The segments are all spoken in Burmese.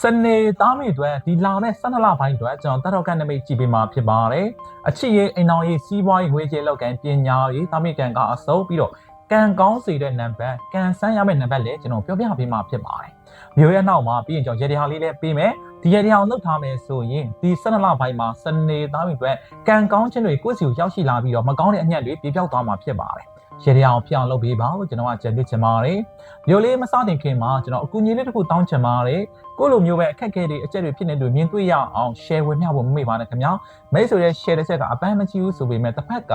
စနေသားမိအတွက်ဒီလာတဲ့12လပိုင်းအတွက်ကျွန်တော်တတော်ကန်နမိတ်ကြည့်ပေးမှာဖြစ်ပါတယ်အချစ်ရေးအိမ်တော်ရေးစီးပွားရေးငွေကြေးလောက်ကန်ပညာရေးသားမိကန်ကအစုံပြီးတော့ကံကောင်းစေတဲ့နံပါတ်ကံဆန်းရမယ့်နံပါတ်လည်းကျွန်တော်ပြောပြပေးမှာဖြစ်ပါတယ်မျိုးရဲ့နောက်မှာပြီးရင်ကျွန်တော်ရေဒီဟာလေးလည်းပေးမယ်ဒီရေဒီဟာကိုလုပ်ထားမယ်ဆိုရင်ဒီ12လပိုင်းမှာစနေသားမိအတွက်ကံကောင်းခြင်းတွေကိုယ့်စီကိုရောက်ရှိလာပြီးတော့မကောင်းတဲ့အညံ့တွေပြေပြောက်သွားမှာဖြစ်ပါတယ် ရေဒီဟာကိုပြောင်းလုပ်ပေးပါလို့ကျွန်တော်ကကြံပြချင်ပါတယ်မျိုးလေးမစတင်ခင်မှာကျွန်တော်အကူအညီလေးတစ်ခုတောင်းချင်ပါတယ်ကိုလိုမျိုးပဲအခက်အခဲတွေအကျက်တွေဖြစ်နေသူမြင်တွေ့ရအောင် share ဝင်မျှဖို့မမေ့ပါနဲ့ခင်ဗျာမိတ်ဆိုတဲ့ share တစ်ချက်ကအပန်းမကြည့်ဘူးဆိုပေမဲ့တစ်ဖက်က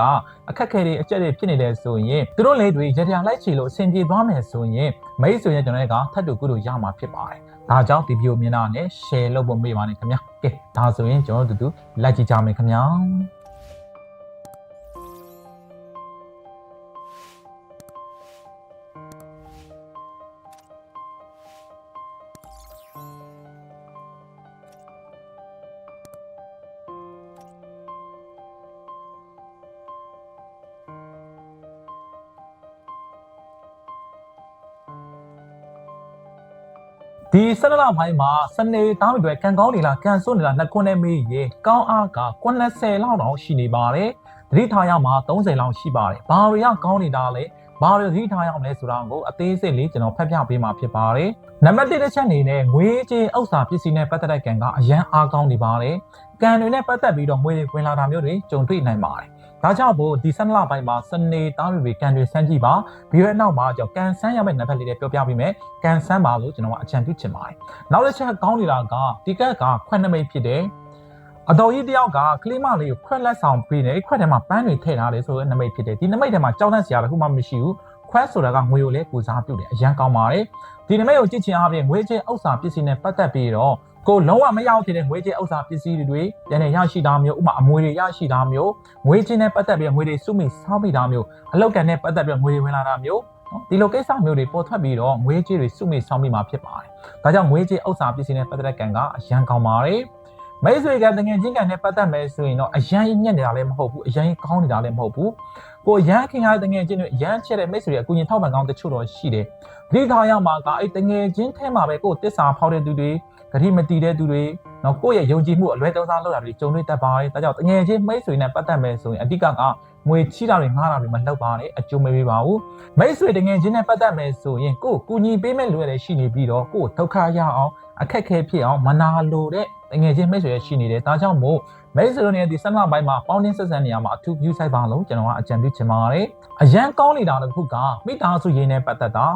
အခက်အခဲတွေအကျက်တွေဖြစ်နေတယ်ဆိုရင်သူတို့လေးတွေရတရားလိုက်ချီလို့အဆင်ပြေသွားမယ်ဆိုရင်မိတ်ဆိုရင်ကျွန်တော်တို့ကထပ်တူကုလို့ရမှာဖြစ်ပါတယ်ဒါကြောင့်ဒီဗီဒီယိုမြင်တာနဲ့ share လုပ်ဖို့မမေ့ပါနဲ့ခင်ဗျာကဲဒါဆိုရင်ကျွန်တော်တို့တူတူလိုက်ကြည့်ကြမယ်ခင်ဗျာ ဒီဆက်လလပိုင်းမှာစနေသားတွေကန်ကောင်းနေလားကန်စွတ်နေလားနှစ်ခွန်းနဲ့မေးရေကောင်းအားက90လောက်တောင်ရှိနေပါတယ်သတိထားရမှာ30လောက်ရှိပါတယ်ဘာတွေကကောင်းနေတာလဲဘာတွေသတိထားရအောင်လဲဆိုတာကိုအသေးစိတ်လေးကျွန်တော်ဖတ်ပြပေးမှာဖြစ်ပါတယ်နံပါတ်1တစ်ချက်အနေနဲ့ငွေကြေးဥစ္စာပစ္စည်းနဲ့ပတ်သက်တဲ့ကန်ကအရန်အားကောင်းနေပါတယ်ကန်တွေနဲ့ပတ်သက်ပြီးတော့ငွေတွေဝင်လာတာမျိုးတွေကြုံတွေ့နိုင်ပါတယ် ဒါကြောင့်မို့ဒီဆန်းလပိုင်းမှာစနေသားတွေကန်တွေစမ်းကြည့်ပါပြီးတော့နောက်မှာကြောင့်ကန်ဆန်းရမယ့်နံပါတ်လေးတွေပြောပြပေးမယ်ကန်ဆန်းပါလို့ကျွန်တော်ကအကြံပြုချင်ပါတယ်နောက်တစ်ချက်ကောင်းနေတာကဒီကက်ကခွက်နမိတ်ဖြစ်တယ်အတော်ကြီးတယောက်ကကလေးမလေးကိုခွက်လက်ဆောင်ပေးနေခွက်ထဲမှာပန်းတွေထည့်ထားတယ်ဆိုတော့နမိတ်ဖြစ်တယ်ဒီနမိတ်ထဲမှာကြောက်တတ်စရာတခုမှမရှိဘူးခွက်ဆိုတာကငွေကိုလည်းပူစားပြုတယ်အရန်ကောင်းပါတယ်ဒီနမိတ်ကိုကြည့်ချင်အားဖြင့်ငွေကြေးဥစ္စာပစ္စည်းနဲ့ပတ်သက်ပြီးတော့ ကိုလုံးဝမရောက်တဲ့ငွေကြေးဥစ္စာပစ္စည်းတွေပြန်နေရရှိတာမျိုးဥပမာအမွေတွေရရှိတာမျိုးငွေကြေးနဲ့ပတ်သက်ပြီးငွေတွေစုမိစောင်းမိတာမျိုးအလောက်ကန်နဲ့ပတ်သက်ပြီးငွေတွေဝင်လာတာမျိုးနော်ဒီလိုကိစ္စမျိုးတွေပေါ်ထွက်ပြီးတော့ငွေကြေးတွေစုမိစောင်းမိမှာဖြစ်ပါတယ်။ဒါကြောင့်ငွေကြေးဥစ္စာပစ္စည်းနဲ့ပတ်သက်တဲ့ကံကအရန်ကောင်းပါတယ်။မိတ်ဆွေကတငယ်ချင်းကံနဲ့ပတ်သက်မယ်ဆိုရင်တော့အရန်ညက်နေတာလည်းမဟုတ်ဘူးအရန်ကောင်းနေတာလည်းမဟုတ်ဘူး။ကိုရန်ခင်ရတဲ့တငယ်ချင်းတွေရန်ချက်တဲ့မိတ်ဆွေရဲ့အကူအညီထောက်ပံ့ကောင်းတချို့တော့ရှိတယ်။ဒီထားရမှာကအဲ့တငယ်ချင်းထဲမှာပဲကိုတစ္ဆာဖောက်တဲ့သူတွေ ဂတိမတီးတဲ့သူတွေနော်ကိုယ့်ရဲ့ယုံကြည်မှုအလွဲသုံးစားလုပ်တာတွေကြုံတွေ့တတ်ပါတယ်။ဒါကြောင့်တငယ်ချင်းမိတ်ဆွေနဲ့ပတ်သက်မယ်ဆိုရင်အဓိကကငွေချီတာတွေငှားတာတွေမလုပ်ပါနဲ့အကျိုးမပေးပါဘူး။မိတ်ဆွေတငယ်ချင်းနဲ့ပတ်သက်မယ်ဆိုရင်ကိုယ်ကူညီပေးမဲ့လူရတဲ့ရှိနေပြီးတော့ကိုယ်ဒုက္ခရအောင်အခက်ခဲဖြစ်အောင်မနာလိုတဲ့တငယ်ချင်းမိတ်ဆွေရရှိနေတယ်။ဒါကြောင့်မို့မိတ်ဆွေတို့နဲ့ဒီဆက်မပိုင်းမှာပေါင်းတင်းဆက်ဆံနေရမှာအထူး view site ပါလို့ကျွန်တော်ကအကြံပြုချင်ပါတယ်။အရန်ကောင်းနေတာတစ်ခုကမိသားစုရင်းနဲ့ပတ်သက်တာ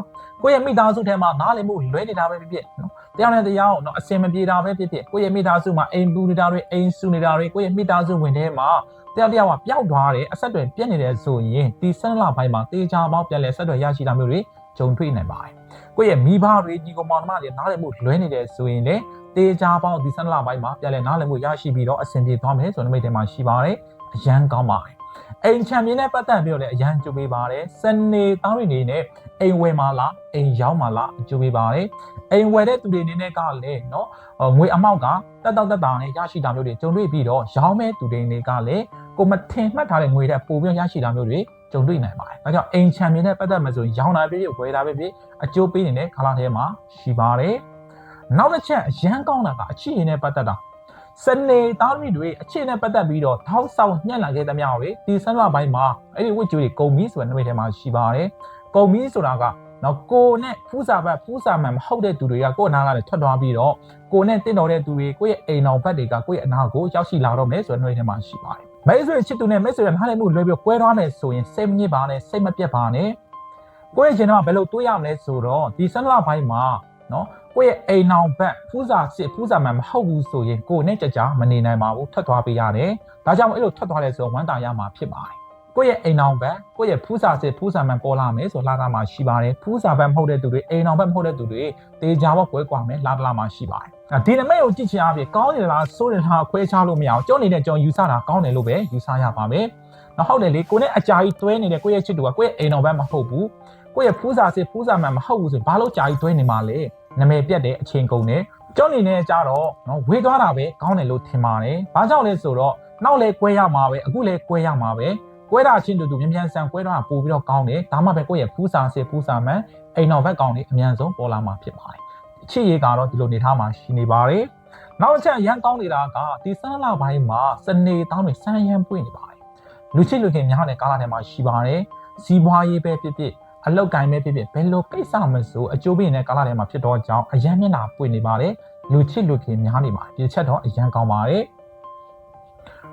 ကိုယ့်ရဲ့မိသားစုထဲမှာနားလည်မှုလွဲနေတာပဲဖြစ်ဖြစ်နော်။ တရားနဲ့တရားနော်အစင်မပြေတာပဲဖြစ်ဖြစ်ကိုယ့်ရဲ့မိသားစုမှာအိမ်ပူနေတာတွေအိမ်ဆူနေတာတွေကိုယ့်ရဲ့မိသားစုဝင်ထဲမှာတရားတရားကပျောက်သွားတယ်အဆက်တွေပြက်နေတယ်ဆိုရင်ဒီဆက်လပိုင်းမှာတေချာပေါင်းပြန်လဲဆက်တွေရရှိတာမျိုးတွေကြုံတွေ့နိုင်ပါတယ်။ကိုယ့်ရဲ့မိဘတွေညီကောင်မောင်နှမတွေနားလည်မှုလွဲနေတယ်ဆိုရင်လည်းတေချာပေါင်းဒီဆက်လပိုင်းမှာပြန်လဲနားလည်မှုရရှိပြီးတော့အဆင်ပြေသွားမယ်ဆိုတဲ့မိတ်ထဲမှာရှိပါတယ်။အရန်ကောင်းပါတယ်။ အိမ်ချမ်းမြင်းနဲ့ပတ်သက်ပြီးတော့လည်းအရန်ကြိုးပေးပါတယ်။စနေသားတွေနေနဲ့အိမ်ဝယ်မှာလားအိမ်ရောက်မှာလားကြိုးပေးပါတယ်။အိမ်ဝယ်တဲ့သူတွေအနေနဲ့ကလည်းနော်ငွေအမောက်ကတက်တော့တက်တာနဲ့ရရှိတာမျိုးတွေကြုံတွေ့ပြီးတော့ရောင်းမဲ့သူတွေတွေကလည်းကိုမထင်မှတ်ထားတဲ့ငွေတဲ့ပိုပြီးရရှိတာမျိုးတွေကြုံတွေ့နိုင်ပါတယ်။ဒါကြောင့်အိမ်ချမ်းမြင်းနဲ့ပတ်သက်မှဆိုရင်ရောင်းတာပဲဖြစ်ဝယ်တာပဲဖြစ်အကျိုးပေးနေတဲ့ခလာထဲမှာရှိပါတယ်။နောက်တစ်ချက်အရန်ကောင်းတာကအချစ်ရည်နဲ့ပတ်သက်တာ စနေသားသမီးတွေအချစ်နဲ့ပတ်သက်ပြီးတော့ထောက်ဆောင်ညှက်လာခဲ့သမျှတွေဒီဆန်းလပိုင်းမှာအဲ့ဒီဝိကျွေးတွေကုံမီဆိုတဲ့နှမိတ်ထဲမှာရှိပါတယ်။ကုံမီဆိုတာကနော်ကိုနဲ့ဖူးစာဘတ်ဖူးစာမှန်မဟုတ်တဲ့သူတွေကကိုယ်အနာကလည်းထွက်သွားပြီးတော့ကိုနဲ့တင့်တော်တဲ့သူတွေကိုယ့်ရဲ့အိမ်တော်ဘက်တွေကကိုယ့်ရဲ့အနာကိုရောက်ရှိလာတော့မယ်ဆိုတဲ့နှမိတ်ထဲမှာရှိပါတယ်။မိတ်ဆွေချစ်သူနဲ့မိတ်ဆွေရဲ့နားလည်မှုလွဲပြီးကွဲသွားမယ်ဆိုရင်စိတ်မညစ်ပါနဲ့စိတ်မပြတ်ပါနဲ့ကိုယ့်ရဲ့ရှင်တော့ဘယ်လိုတွေးရမလဲဆိုတော့ဒီဆန်းလပိုင်းမှာနော် ကိုယ့်ရဲ့အိမ်အောင်ဘက်ဖူးစာစစ်ဖူးစာမှန်မဟုတ်ဘူးဆိုရင်ကိုယ်နဲ့ကြကြမနေနိုင်ပါဘူးထွက်သွားပေးရတယ်။ဒါကြောင့်အဲ့လိုထွက်သွားလဲဆိုဝမ်းတာရမှာဖြစ်ပါတယ်။ကိုယ့်ရဲ့အိမ်အောင်ဘက်ကိုယ့်ရဲ့ဖူးစာစစ်ဖူးစာမှန်ပေါ်လာမယ်ဆိုလာတာမှရှိပါတယ်။ဖူးစာဘက်မဟုတ်တဲ့သူတွေအိမ်အောင်ဘက်မဟုတ်တဲ့သူတွေတေချာဘောကွဲကွာမယ်လာတလာမှရှိပါတယ်။ဒီနမိတ်ကိုကြည့်ချင်အားဖြင့်ကောင်းနေလားဆိုးနေလားခွဲခြားလို့မရအောင်ကြောနေတဲ့ကြောယူဆတာကောင်းတယ်လို့ပဲယူဆရပါမယ်။နောက်ဟုတ်တယ်လေကိုနဲ့အကြာကြီးတွဲနေတဲ့ကိုယ့်ရဲ့ချစ်သူကကိုယ့်ရဲ့အိမ်အောင်ဘက်မဟုတ်ဘူး။ကိုယ့်ရဲ့ဖူးစာစစ်ဖူးစာမှန်မဟုတ်ဘူးဆိုရင်ဘာလို့ကြာကြီးတွဲနေမှာလဲ။ နာမည်ပြတ်တဲ့အချိန်ကုန်တယ်ကြောက်နေနေကြတော့နော်ဝေးသွားတာပဲကောင်းတယ်လို့ထင်ပါတယ်။ဘာကြောင့်လဲဆိုတော့နောက်လဲကွဲရမှာပဲအခုလဲကွဲရမှာပဲကွဲတာချင်းတူတူမြန်မြန်ဆန်ကွဲတော့ပို့ပြီးတော့ကောင်းတယ်ဒါမှပဲကိုယ့်ရဲ့ဖူးစာစစ်ဖူးစာမှန်အိမ်တော်ဘက်ကောင်းလေးအမြန်ဆုံးပေါ်လာမှာဖြစ်ပါတယ်။အချစ်ရေးကတော့ဒီလိုနေထားမှာရှိနေပါတယ်နောက်တစ်ချက်ရန်ကောင်းနေတာကဒီဆန်းလာပိုင်းမှာစနေတောင်းတွေဆန်းရမ်းပွင့်နေပါတယ်လူချစ်လူခင်များတဲ့ကာလထဲမှာရှိပါတယ်စီးပွားရေးပဲဖြစ်ဖြစ် အလောက်ကိုင်းပဲဖြစ်ဖြစ်ဘယ်လိုကိစ္စမဆိုအကျိုးပေးနေတဲ့ကာလထဲမှာဖြစ်တော့ကြောင်းအရန်မျက်နှာပွင့်နေပါတယ်လူချစ်လူခင်များနေပါတယ်ဒီချက်တော့အရန်ကောင်းပါတယ်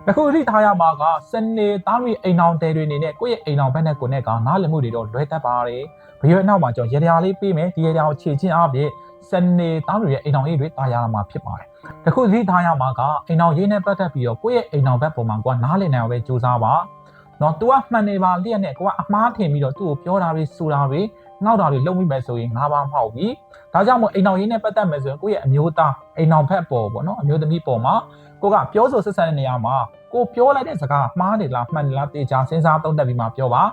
တခုအထိထားရမှာကစနေသားတွေအိမ်အောင်တဲတွေနေနဲ့ကိုယ့်ရဲ့အိမ်အောင်ဘက်နဲ့ကိုယ်နဲ့ကနားလည်မှုတွေတော့လွဲတတ်ပါတယ်ဘရွေအနောက်မှာကျွန်တော်ရေရာလေးပေးမယ်ဒီရေရာကိုခြေချင်းအားဖြင့်စနေသားတွေရဲ့အိမ်အောင်ရေးတွေတာယာမှာဖြစ်ပါတယ်တခုအထိထားရမှာကအိမ်အောင်ရေးနဲ့ပတ်သက်ပြီးတော့ကိုယ့်ရဲ့အိမ်အောင်ဘက်ပုံမှာကိုကနားလည်နိုင်အောင်ပဲစူးစမ်းပါ နော် तू ကမှန်နေပါလျက်နဲ့ကိုကအမှားထင်ပြီးတော့သူ့ကိုပြောတာတွေဆိုတာတွေငေါက်တာတွေလုပ်မိမယ်ဆိုရင်ငါးပါးမဟုတ်ဘူးဒါကြောင့်မို့အိမ်အောင်ရေးနဲ့ပတ်သက်မယ်ဆိုရင်ကိုယ့်ရဲ့အမျိုးသားအိမ်အောင်ဘက်ပေါ်ပေါ့နော်အမျိုးသမီးပေါ်မှာကိုကပြောဆိုဆက်ဆံတဲ့နေရာမှာကိုပြောလိုက်တဲ့စကားမှားနေလားမှန်နေလားတေချာစဉ်းစားသုံးသပ်ပြီးမှပြောပါ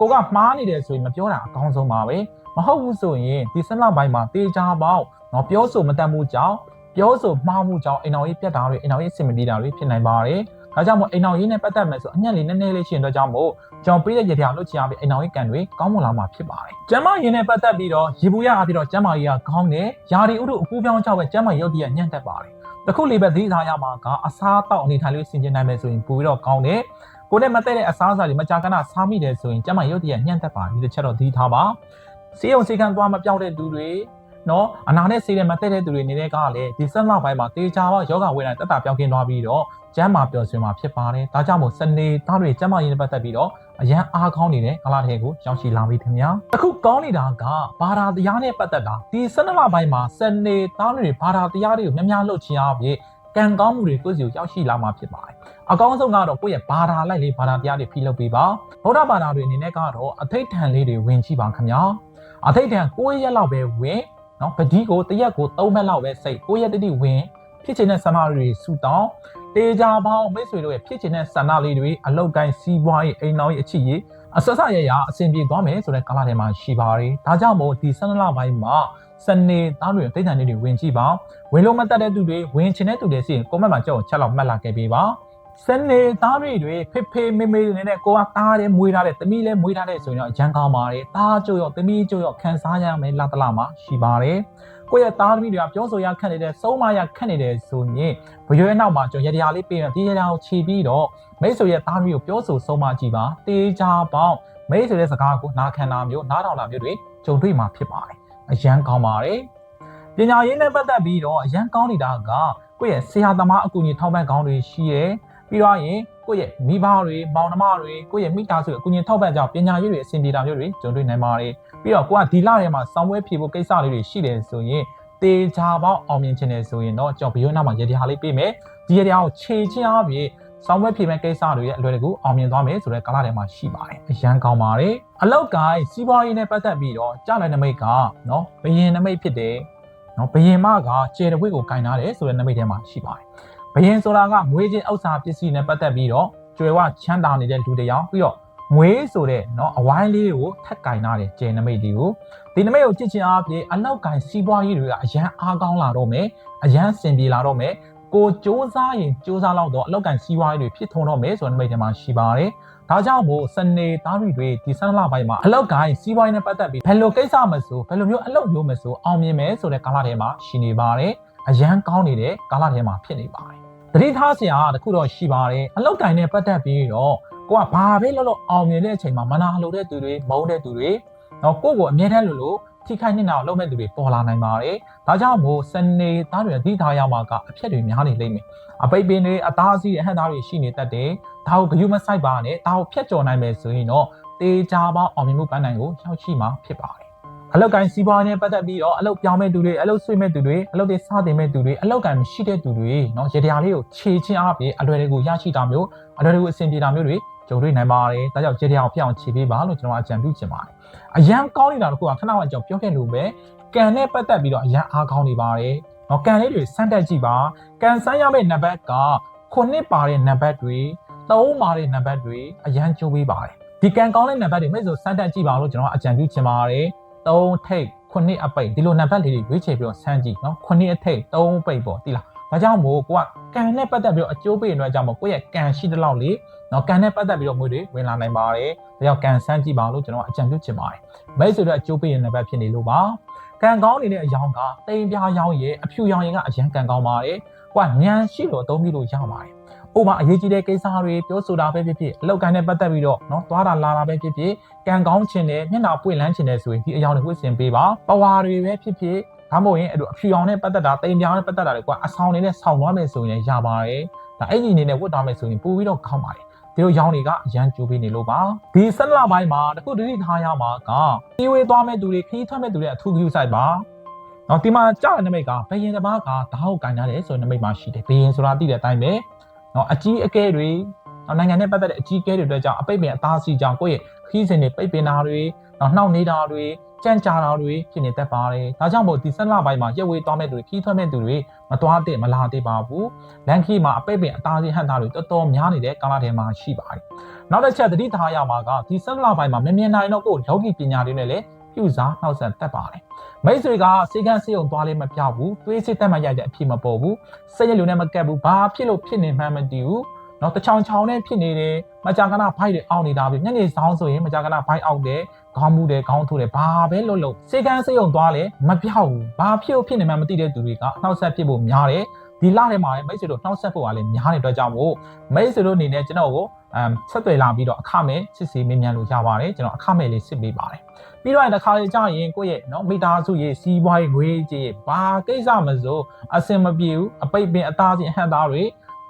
ကိုကမှားနေတယ်ဆိုရင်မပြောတာအကောင်းဆုံးပါပဲမဟုတ်ဘူးဆိုရင်ဒီဆက်လောက်ပိုင်းမှာတေချာပေါက်နော်ပြောဆိုမတတ်မှုကြောင့်ပြောဆိုမှားမှုကြောင့်အိမ်အောင်ရေးပြတ်တာတွေအိမ်အောင်ရေးစင်မပြေတာတွေဖြစ်နိုင်ပါတယ် ဒါကြောင့်မို့အိမ်အောင်ရေးနဲ့ပတ်သက်မယ်ဆိုအညက်လေးနည်းနည်းလေးရှင်းတော့ကြောင့်မို့ကျွန်တော်ပေးတဲ့ရတရားလို့ချင်ရပြီးအိမ်အောင်ရေးကန်တွေကောင်းမွန်လာမှာဖြစ်ပါတယ်။ကျမ်းမာရေးနဲ့ပတ်သက်ပြီးတော့ရေဘူးရအပြီးတော့ကျမ်းမာရေးကကောင်းတယ်။ယာဒီဥဒုအကူပြောင်းကြောက်ပဲကျမ်းမာရေးရုပ်တရက်ညံ့တက်ပါတယ်။တခုလေးပဲသတိထားရမှာကအစားတောက်အနေထိုင်လေးဆင်ကျင်နိုင်မယ်ဆိုရင်ပိုပြီးတော့ကောင်းတယ်။ကိုယ်နဲ့မတည့်တဲ့အစားအစာတွေမကြာခဏစားမိတယ်ဆိုရင်ကျမ်းမာရေးရုပ်တရက်ညံ့တက်ပါတယ်ဒီတစ်ချက်တော့သတိထားပါ။စေးုံစေးကန်းသွားမပြောက်တဲ့သူတွေနော်အနာနဲ့ဆေးတဲ့မတည့်တဲ့သူတွေနေတဲ့ကလည်းဒီဆက်လပိုင်းမှာတေချာပေါယောဂဝေဒနာတက်တာပြောင်းကင်းသွားပြီးတော့ ကျမ်းမာပျော်ရွှင်မှာဖြစ်ပါတယ်။ဒါကြောင့်မို့စနေသားတွေကျမ်းမာရေးနဲ့ပတ်သက်ပြီးတော့အရန်အားကောင်းနေတဲ့ကလာထဲကိုရောက်ရှိလာပြီခင်ဗျာ။အခုကောင်းနေတာကဘာသာတရားနဲ့ပတ်သက်တာဒီစနေလပိုင်းမှာစနေသားတွေဘာသာတရားတွေကိုများများလှုပ်ချင်အောင်ပြကံကောင်းမှုတွေကိုယ့်စီကိုရောက်ရှိလာမှာဖြစ်ပါတယ်။အကောင်းဆုံးကတော့ကိုယ့်ရဲ့ဘာသာလိုက်လေးဘာသာတရားတွေဖိလုပ်ပေးပါ။ဗုဒ္ဓဘာသာတွေအနေနဲ့ကတော့အထိတ်ထန်လေးတွေဝင်ကြည့်ပါခင်ဗျာ။အထိတ်ထန်9ရက်လောက်ပဲဝင်နော်ပတိကိုတရက်ကို3ဘက်လောက်ပဲစိတ်9ရက်တိတိဝင်ဖြစ်ချင်တဲ့ဆန္ဒတွေဆူတောင်း တေချာပေါင်းမိတ်ဆွေတို့ရဲ့ဖြစ်ချင်တဲ့ဆန္ဒလေးတွေအလောက်ကိုင်းစီးပွားရေးအိမ်တော်ရေးအချစ်ရေးအဆက်ဆက်ရရအဆင်ပြေသွားမယ်ဆိုတဲ့ကာလထဲမှာရှိပါတယ်ဒါကြောင့်မို့ဒီဆန္ဒလပိုင်းမှာစနေသားတွေတိတ်တန်လေးတွေဝင်ကြည့်ပါဝင်လို့မတတ်တဲ့သူတွေဝင်ချင်တဲ့သူတွေစီရင်ကွန်မန့်မှာကြောက်ချက်လောက်မှတ်လာခဲ့ပေးပါစနေသားတွေတွေဖေဖေမေမေတွေနဲ့ကိုကသားတယ်မွေးထားတယ်တမီးလည်းမွေးထားတယ်ဆိုရင်တော့ရန်ကောင်းပါတယ်သားကြို့ရောတမီးကြို့ရောခံစားရမယ်လာတလာမှာရှိပါတယ် ကိုယ့်ရဲ့သားသမီးတွေကပြောဆိုရခက်နေတယ်စုံမရခက်နေတယ်ဆိုရင်ဘရွေးနောက်မှာကျွန်တော်ရတရားလေးပြင်ဒီရတရားကိုခြေပြီးတော့မိတ်ဆွေရဲ့သားသမီးကိုပြောဆိုစုံမကြည့်ပါတေးကြပေါင်းမိတ်ဆွေရဲ့စကားကိုနားခံတာမျိုးနားထောင်တာမျိုးတွေကြုံတွေ့မှာဖြစ်ပါတယ်အရန်ကောင်းပါတယ်ပညာရေးနဲ့ပတ်သက်ပြီးတော့အရန်ကောင်းနေတာကကိုယ့်ရဲ့ဆရာသမားအကူအညီထောက်ပံ့ကောင်းတွေရှိတယ် ပြီးတော့ရင်ကိုယ့်ရဲ့မိဘတွေမောင်နှမတွေကိုယ့်ရဲ့မိသားစုအကူအညီထောက်ပံ့ကြပညာရေးတွေအဆင်ပြေတာမျိုးတွေကြုံတွေ့နိုင်ပါတယ်ပြီးတော့ကိုကဒီလထဲမှာစောင်းပွဲဖြေဖို့ကိစ္စလေးတွေရှိတယ်ဆိုရင်တေချာပေါက်အောင်မြင်ခြင်းတယ်ဆိုရင်တော့ကျွန်တော်ဘီယိုနာမှာရတရားလေးပေးမယ်ဒီရတရားကိုခြေချင်းအားဖြင့်စောင်းပွဲဖြေမဲ့ကိစ္စတွေရဲ့အလွယ်တကူအောင်မြင်သွားမယ်ဆိုတဲ့ကာလထဲမှာရှိပါတယ်အရန်ကောင်းပါတယ်အလောက်ကိုင်းစီးပွားရေးနဲ့ပတ်သက်ပြီးတော့ကြားလိုက်နမိတ်ကနော်ဘယင်နမိတ်ဖြစ်တယ်နော်ဘယင်မကကျေတဝိတ်ကိုကင်ထားတယ်ဆိုတဲ့နမိတ်ထဲမှာရှိပါတယ် ဘယင်ဆိုတာကငွေချင်းဥစ္စာပစ္စည်းနဲ့ပတ်သက်ပြီးတော့ကျွယ်ဝချမ်းသာနေတဲ့လူတစ်ယောက်ပြီးတော့မွေးဆိုတဲ့เนาะအဝိုင်းလေးကိုထက်ကင်ထားတယ်ကျယ်နမိတ်လေးကိုဒီနမိတ်ကိုကြည့်ချင်အားဖြင့်အနောက်ကင်စီးပွားရေးတွေကအရန်အားကောင်းလာတော့မယ်အရန်စင်ပြေလာတော့မယ်ကိုစ조사ရင်စ조사လောက်တော့အလောက်ကင်စီးပွားရေးတွေဖြစ်ထွန်းတော့မယ်ဆိုတဲ့နမိတ်ထဲမှာရှိပါတယ်ဒါကြောင့်မို့စနေသားတွေတွေဒီဆန်းလပိုင်းမှာအလောက်ကိုင်းစီးပွားရေးနဲ့ပတ်သက်ပြီးဘယ်လိုကိစ္စမဆိုဘယ်လိုမျိုးအလုပ်မျိုးမဆိုအောင်မြင်မယ်ဆိုတဲ့ကာလထဲမှာရှိနေပါတယ်အရန်ကောင်းနေတဲ့ကာလထဲမှာဖြစ်နေပါတယ် တတိထားစရာတခုတော့ရှိပါတယ်အလောက်ကိုင်းနဲ့ပတ်သက်ပြီးတော့ကိုကဘာပဲလုပ်လို့အောင်မြင်တဲ့အချိန်မှာမနာလိုတဲ့သူတွေမုန်းတဲ့သူတွေနော်ကိုကိုအမြဲတမ်းလို့လို့ထိခိုက်နေတာကိုလုပ်မဲ့သူတွေပေါ်လာနိုင်ပါတယ်။ဒါကြောင့်မို့စနေသားတွေအသီးထားရမှာကအဖြက်တွေများနေလိမ့်မယ်။အပိတ်ပင်တွေအသားစီးအဟန့်သားတွေရှိနေတတ်တယ်။ဒါကိုဂယုမဆိုင်ပါနဲ့။ဒါကိုဖြတ်ကျော်နိုင်မယ်ဆိုရင်တော့တေချာပေါအောင်မြင်မှုပန်းနိုင်ကိုရောက်ရှိမှာဖြစ်ပါတယ်။ အလောက်ကိုင်းစီးပွားနဲ့ပတ်သက်ပြီးတော့အလောက်ပြောင်းမဲ့သူတွေအလောက်ဆွေးမဲ့သူတွေအလောက်တွေစားတင်မဲ့သူတွေအလောက်ကိုင်းမရှိတဲ့သူတွေเนาะရေတရားလေးကိုခြေချင်းအားဖြင့်အလွယ်တကူရရှိတာမျိုးအလွယ်တကူအဆင်ပြေတာမျိုးတွေကြုံတွေ့နိုင်ပါတယ်။ဒါကြောင့်ရေတရားကိုဖြစ်အောင်ခြေပေးပါလို့ကျွန်တော်အကြံပြုချင်ပါတယ်။အရန်ကောင်းနေတာတခုကခဏမှကြောင့်ပြောခဲ့လို့ပဲကန်နဲ့ပတ်သက်ပြီးတော့အရန်အားကောင်းနေပါတယ်။နော်ကန်လေးတွေစမ်းတက်ကြည့်ပါ။ကန်ဆန်းရမယ့်နံပါတ်ကခုနှစ်ပါတဲ့နံပါတ်တွေသုံးပါတဲ့နံပါတ်တွေအရန်ကြိုးပေးပါတယ်။ဒီကန်ကောင်းတဲ့နံပါတ်တွေမိတ်ဆွေစမ်းတက်ကြည့်ပါလို့ကျွန်တော်အကြံပြုချင်ပါတယ်။ သုံးထိပ်ခုနှစ်အပိတ်ဒီလိုနံပါတ်လေးတွေရွေးချယ်ပြီးတော့ဆန်းကြည့်နော်ခုနှစ်အထိပ်သုံးပိတ်ပေါ့တိလား။ဒါကြောင့်မို့ကိုကကန်နဲ့ပတ်သက်ပြီးတော့အကျိုးပေးနေတဲ့ကြောင့်မို့ကိုယ့်ရဲ့ကန်ရှိတဲ့လောက်လေးနော်ကန်နဲ့ပတ်သက်ပြီးတော့ငွေတွေဝင်လာနိုင်ပါတယ်။ဒါကြောင့်ကန်ဆန်းကြည့်ပါလို့ကျွန်တော်အကြံပြုချင်ပါတယ်။မိတ်ဆွေတို့အကျိုးပေးတဲ့နံပါတ်ဖြစ်နေလို့ပါ။ကံကောင်းနေတဲ့အယောင်ကတိမ်ပြားရောင်ရဲ့အဖြူရောင်ရဲ့ကအရန်ကံကောင်းပါတယ်။ကွာညံရှိလို့အသုံးပြုလို့ရပါတယ်။ ဥပမာအရေးကြီးတဲ့ကိစ္စတွေပြောဆိုတာပဲဖြစ်ဖြစ်အလောက်ကန်နဲ့ပတ်သက်ပြီးတော့เนาะသွားတာလာတာပဲဖြစ်ဖြစ်ကံကောင်းခြင်းနဲ့မျက်နှာပွင့်လန်းခြင်းနဲ့ဆိုရင်ဒီအယောင်တွေဝတ်ဆင်ပေးပါ။ပဝါတွေပဲဖြစ်ဖြစ်ဒါမှမဟုတ်ရင်အဲ့လိုအဖြူရောင်နဲ့ပတ်သက်တာတိမ်ပြားနဲ့ပတ်သက်တာတွေကွာအဆောင်တွေနဲ့ဆောင်းသွားမယ်ဆိုရင်ရပါတယ်။ဒါအဲ့ဒီအနေနဲ့ဝတ်သွားမယ်ဆိုရင်ပို့ပြီးတော့ကောင်းပါတယ်။ဒီလိုရောင်တွေကအရန်ကြိုးပေးနေလို့ပါဒီဆက်လပိုင်းမှာတခုတတိထားရမှာကပြေးဝေးသွားမဲ့သူတွေခီးထွက်မဲ့သူတွေအထူးကြည့်ဆိုင်ပါနော်ဒီမှာကြားတဲ့နမိတ်ကဘယင်တစ်ပါးကဓာတ်ဟုတ်ကန်ရတယ်ဆိုတဲ့နမိတ်မှာရှိတယ်ဘယင်ဆိုတာသိတဲ့အတိုင်းပဲ နော်အကြီးအကဲတွေနော်နိုင်ငံနဲ့ပတ်သက်တဲ့အကြီးအကဲတွေအတွက်ကြောင့်အပိတ်ပင်အသားစီကြောင့်ကိုယ့်ရဲ့ခီးစဉ်တွေပိတ်ပင်တာတွေနော်နှောက်နေတာတွေကြံ့ကြာတာတွေဖြစ်နေတတ်ပါတယ်ဒါကြောင့်မို့ဒီဆက်လပိုင်းမှာရက်ဝေးသွားမဲ့သူတွေခီးထွက်မဲ့သူတွေမသွားတဲ့မလာသေးပါဘူးလန်ခီမှာအပိတ်ပင်အသားစီဟန်တာတွေတော်တော်များနေတဲ့ကာလထဲမှာရှိပါတယ်နောက်တစ်ချက်သတိထားရမှာကဒီဆက်လပိုင်းမှာမမြင်နိုင်တော့ကိုယ်လောကီပညာတွေနဲ့လည်း ပြုစားနှောက်ဆက်တတ်ပါတယ်မိတ်ဆွေကစေကန်းစေုံသွားလေးမပြောက်ဘူးတွေးစစ်တက်မှရိုက်တဲ့အဖြစ်မပေါ်ဘူးစိတ်ရလူနဲ့မကက်ဘူးဘာဖြစ်လို့ဖြစ်နေမှန်းမသိဘူးနော်တချောင်ချောင်နဲ့ဖြစ်နေတယ်မကြာခဏဖိုက်တွေအောက်နေတာပြီညနေဆောင်ဆိုရင်မကြာခဏဖိုက်အောက်တယ်ခေါင်းမူတယ်ခေါင်းထိုးတယ်ဘာပဲလုပ်လို့စေကန်းစေုံသွားလဲမပြောက်ဘူးဘာဖြစ်လို့ဖြစ်နေမှန်းမသိတဲ့သူတွေကနှောက်ဆက်ဖြစ်ဖို့များတယ်ဒီလထဲမှာမိတ်ဆွေတို့နှောက်ဆက်ဖို့ကလည်းများတဲ့အတွက်ကြောင့်မို့မိတ်ဆွေတို့အနေနဲ့ကျွန်တော်ကို အမ်ဆက်သွယ်လာပြီးတော့အခမဲ့စစ်စီမင်းမြန်လို့ရပါတယ်ကျွန်တော်အခမဲ့လေးစစ်ပေးပါတယ်ပြီးတော့တစ်ခါလေကြာရင်ကိုယ့်ရဲ့နော်မိသားစုရဲ့စီးပွားရေးငွေကြေးဘာကိစ္စမစိုးအစင်မပြေဘူးအပိတ်ပင်အသားချင်းအဟန့်သားတွေ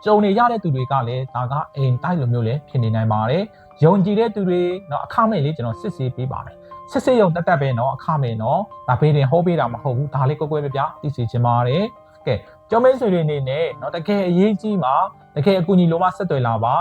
ကြုံနေရတဲ့သူတွေကလည်းဒါကအိမ်တိုက်လိုမျိုးလည်းဖြစ်နေနိုင်ပါတယ်ယုံကြည်တဲ့သူတွေနော်အခမဲ့လေးကျွန်တော်စစ်ဆေးပေးပါတယ်စစ်ဆေးရုံတက်တက်ပဲနော်အခမဲ့နော်ဒါဘေးတင်ဟောပေးတာမဟုတ်ဘူးဒါလေးကိုကိုယ်ပဲပြသိစေချင်ပါတယ်ကဲကျောင်းမိတ်ဆွေတွေအနေနဲ့နော်တကယ်အရေးကြီးမှာတကယ်အကူအညီလိုမှဆက်သွယ်လာပါ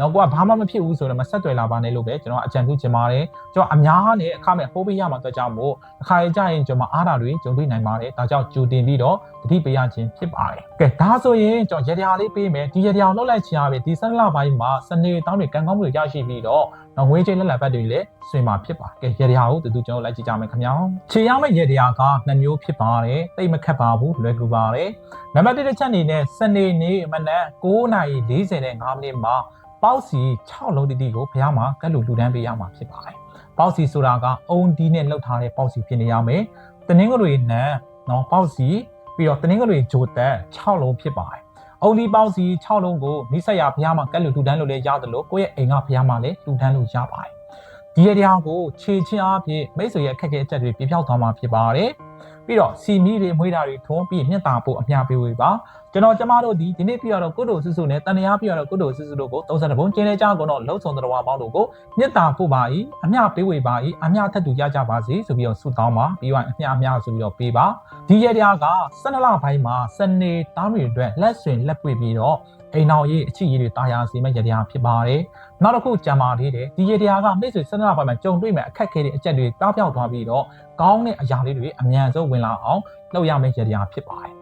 နော်ကိုကဘာမှမဖြစ်ဘူးဆိုတော့မဆက်သွယ်လာပါနဲ့လို့ပဲကျွန်တော်အကြံပြုချင်ပါတယ်ကျွန်တော်အများနဲ့အခမဲ့ဟိုးပေးရမှာတော့ကြောင့်မို့အခါရကြရင်ကျွန်တော်အားတာတွေကြုံတွေ့နိုင်ပါတယ်ဒါကြောင့်ကြိုတင်ပြီးတော့တတိပေးရခြင်းဖြစ်ပါတယ်ကဲဒါဆိုရင်ကျွန်တော်ရတရားလေးပေးမယ်ဒီရတရားလှုပ်လိုက်ချင်ရပြီဒီဆက်လပိုင်းမှာစနေတောင်းတွေကံကောင်းမှုတွေရရှိပြီးတော့နော်ငွေကြေးလက်လက်ပတ်တွေလည်းဆွေးမှာဖြစ်ပါကဲရတရားကိုတူတူကျွန်တော်လိုက်ကြည့်ကြမယ်ခင်ဗျာခြေရမယ့်ရတရားကနှစ်မျိုးဖြစ်ပါတယ်တိတ်မခက်ပါဘူးလွယ်ကူပါတယ်နံပါတ်1တစ်ချက်အနေနဲ့စနေနေ့မနက်9:45မိနစ်မှာ ပေါက်စီ6လုံးတိတိကိုဘုရားမှာကတ်လူလူတန်းပေးရမှာဖြစ်ပါတယ်။ပေါက်စီဆိုတာကအုံဒီနဲ့လှုပ်ထားတဲ့ပေါက်စီဖြစ်နေရမယ်။တနင်္ဂနွေနံနော်ပေါက်စီပြီးတော့တနင်္ဂနွေဂျိုတက်6လုံးဖြစ်ပါတယ်။အုံဒီပေါက်စီ6လုံးကိုမိဆက်ရဘုရားမှာကတ်လူလူတန်းလို့လည်းရတယ်လို့ကိုယ့်ရဲ့အိမ်ကဘုရားမှာလည်းလူတန်းလို့ရပါတယ်။ဒီရတရားကိုခြေချင်းအားဖြင့်မိတ်ဆွေရဲ့အခက်အခဲအချက်တွေပြပြောက်သွားမှာဖြစ်ပါတယ်။ ပြီးတော့စီမီတွေမွေးတာတွေထုံးပြီးမြင့်တာဖို့အများပေးဝေပါကျွန်တော်ကျမတို့ဒီဒီနေ့ပြရတော့ကုသိုလ်စုစုနဲ့တန်တရားပြရတော့ကုသိုလ်စုစုတို့ကို30ဘုံကျင်းနေကြကုန်တော့လှုပ်ဆောင်တော်ပေါင်းတို့ကိုမြင့်တာဖို့ပါ၏အမျှပေးဝေပါ၏အမျှထက်တူရကြပါစေဆိုပြီးတော့ဆုတောင်းပါပြီးတော့အမျှအမျှဆိုပြီးတော့ပေးပါဒီရတရားက12လပိုင်းမှာစနေတားတွေအတွက်လက်ဆွင်လက်ပွေပြီးတော့ အိမ်တော်ရေးအချစ်ရေးတွေတာယာစီမဲ့ရတရားဖြစ်ပါတယ်နောက်တစ်ခုကြံပါသေးတယ်ဒီရတရားကမိတ်ဆွေ12လပိုင်းမှာကြုံတွေ့မဲ့အခက်အခဲတွေအကျက်တွေတားပြောက်သွားပြီးတော့ကောင်းတဲ့အရာလေးတွေအမြန်ဆုံးဝင်လာအောင်လုပ်ရမယ့်ရတရားဖြစ်ပါတယ်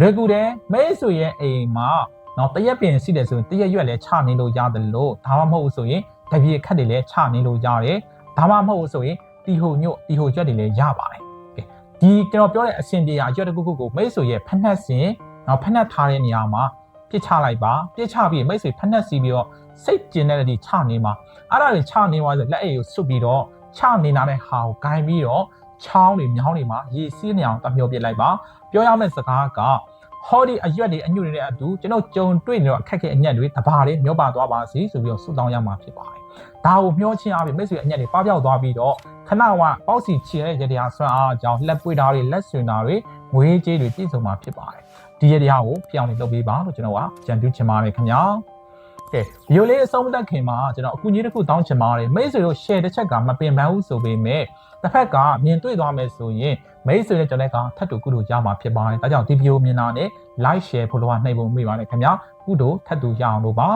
လွယ်ကူတယ်မဲဆိုရဲ့အိမ်မှာနော်တရက်ပင်ရှိတယ်ဆိုရင်တရက်ရွက်လည်းချနေလို့ရတယ်လို့ဒါမှမဟုတ်ဆိုရင်တပြေခက်တွေလည်းချနေလို့ရတယ်ဒါမှမဟုတ်ဆိုရင်တီဟိုညို့တီဟိုရွက်တွေလည်းရပါတယ်ကဲဒီကျွန်တော်ပြောတဲ့အဆင်ပြေရာရွက်တစ်ခုခုကိုမဲဆိုရဲ့ဖက်နှက်စင်နော်ဖက်နှက်ထားတဲ့နေရာမှာ ပြစ်ချလိုက်ပါပြစ်ချပြီးမိတ်ဆွေဖက်နှက်စီးပြီးတော့စိတ်ကျင်တဲ့ဒီချနေမှာအဲ့ဒါတွေချနေသွားဆိုလက်အိတ်ကိုစွတ်ပြီးတော့ချနေတာတဲ့ဟာကိုဂိုင်းပြီးတော့ချောင်းတွေမြောင်းတွေမှာရေစီးနေအောင်တမျောပြစ်လိုက်ပါပြောရမယ့်စကားကဟောဒီအရွက်တွေအညွတ်တွေနဲ့အတူကျွန်တော်ကြုံတွေ့နေတော့အခက်ခဲအညက်တွေတဘာတွေမျောပါသွားပါစီဆိုပြီးတော့ဆုတောင်းရမှာဖြစ်ပါတယ်။ဒါကိုမျောချင်းအားဖြင့်မိတ်ဆွေအညက်တွေပပျောက်သွားပြီးတော့ခဏကပေါက်စီချီတဲ့ရတရားဆွမ်းအားကြောင့်လက်ပွေတာတွေလက်ဆွင်တာတွေငွေကြေးတွေပြည့်စုံမှာဖြစ်ပါတယ်။ ဒီရတရားကိုပြောင်းနေလုပ်ပေးပါလို့ကျွန်တော်ကကြံပြုချင်ပါတယ်ခင်ဗျာ။ကဲဗီဒီယိုလေးအဆုံးမတက်ခင်မှာကျွန်တော်အကူအညီတစ်ခုတောင်းချင်ပါတယ်မိတ်ဆွေတို့ share တစ်ချက်ကမပင်ပန်းဘူးဆိုပေမဲ့တစ်ဖက်ကမြင်တွေ့သွားမယ်ဆိုရင်မိတ်ဆွေနဲ့ကျွန်တော်ကထပ်တူကုတို့ရမှာဖြစ်ပါတယ်ဒါကြောင့်ဒီဗီဒီယိုမြင်တာနဲ့ like share ဖို့တော့နှိပ်ဖို့မိပါတယ်ခင်ဗျာကုတို့ထပ်တူရအောင်လို့ပါ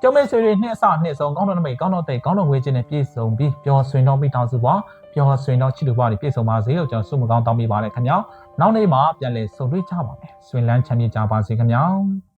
ကျောင်းမိတ်ဆွေတွေနှစ်အစနှစ်ဆုံးကောင်းတော်နမိတ်ကောင်းတော်တိတ်ကောင်းတော်ဝေခြင်းနဲ့ပြည့်စုံပြီးပျော်ရွှင်တော်မိသားစုပါပျော်ရွှင်တော်ချစ်သူပါတွေပြည့်စုံပါစေလို့ကျွန်တော်ဆုမကောင်းတောင်းပေးပါတယ်ခင်ဗျာ နောက်နေ့မှာပြန်လည်ဆုံတွေ့ကြပါမယ်ဆွေလန်းချမ်းမြေ့ကြပါစေခင်ဗျာ